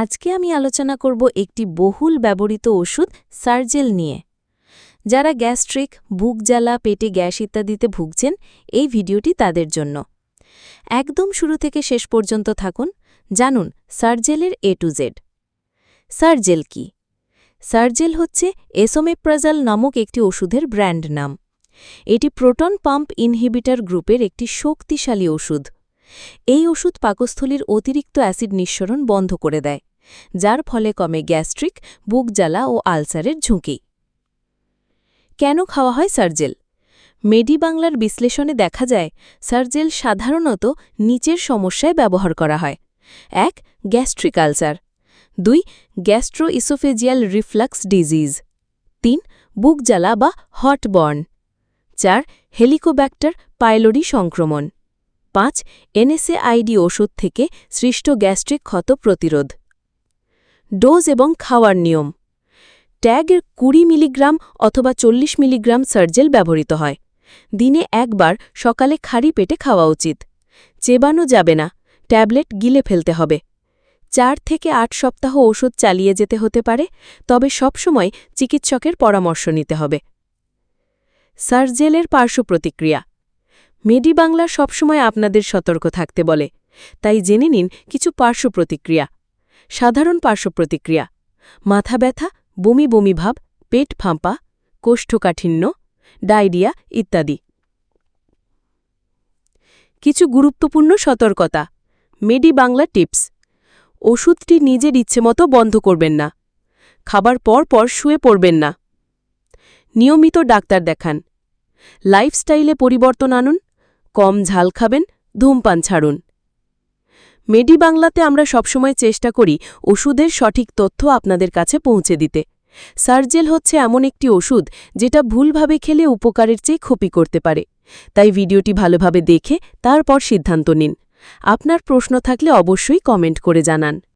আজকে আমি আলোচনা করব একটি বহুল ব্যবহৃত ওষুধ, সার্জেল নিয়ে। যারা গ্যাস্ট্রিক, বুক জ্বালা, পেটে গ্যাস ইত্যাদিতে ভুগছেন, এই ভিডিওটি তাদের জন্য। একদম শুরু থেকে শেষ পর্যন্ত থাকুন, জানুন সার্জেলের এ টু জেড সার্জেল কি? সার্জেল হচ্ছে এসোমেপ্রাজাল নামক একটি ওষুধের ব্র্যান্ড নাম। এটি প্রোটন পাম্প ইনহিবিটার গ্রুপের একটি শক্তিশালী ওষুধ। এই ওষুধ পাকস্থলীর অতিরিক্ত অ্যাসিড নিঃসরণ বন্ধ করে দেয়, যার ফলে কমে গ্যাস্ট্রিক, বুক জ্বালা ও আলসারের ঝুঁকি। কেন খাওয়া হয় সার্জেল? মেডি বাংলার বিশ্লেষণে দেখা যায়, সার্জেল সাধারণত নিচের সমস্যায় ব্যবহার করা হয়। এক, গ্যাস্ট্রিক আলসার। দুই গ্যাস্ট্রো ইসোফেজিয়াল রিফ্লাক্স ডিজিজ। তিন, বুক জ্বালা বা হট বর্ন চার, হেলিকোব্যাক্টার পাইলোরি সংক্রমণ। পাঁচ এনএসএআইডি ওষুধ থেকে সৃষ্ট গ্যাস্ট্রিক ক্ষত প্রতিরোধ। ডোজ এবং খাওয়ার নিয়ম। ট্যাগের কুড়ি মিলিগ্রাম অথবা চল্লিশ মিলিগ্রাম সার্জেল ব্যবহৃত হয়। দিনে একবার সকালে খালি পেটে খাওয়া উচিত। চেবানো যাবে না, ট্যাবলেট গিলে ফেলতে হবে। চার থেকে আট সপ্তাহ ওষুধ চালিয়ে যেতে হতে পারে, তবে সবসময় চিকিৎসকের পরামর্শ নিতে হবে। সার্জেলের পার্শ্ব প্রতিক্রিয়া। মেডি বাংলা সবসময় আপনাদের সতর্ক থাকতে বলে। তাই জেনে নিন কিছু পার্শ্ব প্রতিক্রিয়া। সাধারণ পার্শ্ব প্রতিক্রিয়া। মাথা ব্যথা, বমি বমি ভাব, পেট ফাঁপা, কোষ্ঠকাঠিন্য, ডায়রিয়া ইত্যাদি। কিছু গুরুত্বপূর্ণ সতর্কতা। মেডি বাংলা টিপস। ওষুধটি নিজের ইচ্ছেমতো বন্ধ করবেন না। খাবার পর পর শুয়ে পড়বেন না। নিয়মিত ডাক্তার দেখান। লাইফস্টাইলে পরিবর্তন আনুন। কম ঝাল খাবেন, ধূমপান ছাড়ুন। মেডি বাংলাতে আমরা সবসময় চেষ্টা করি ওষুধের সঠিক তথ্য আপনাদের কাছে পৌঁছে দিতে। সার্জেল হচ্ছে এমন একটি ওষুধ যেটা ভুলভাবে খেলে উপকারের চেয়ে ক্ষতি করতে পারে। তাই ভিডিওটি ভালোভাবে দেখে তারপর সিদ্ধান্ত নিন। আপনার প্রশ্ন থাকলে অবশ্যই কমেন্ট করে জানান।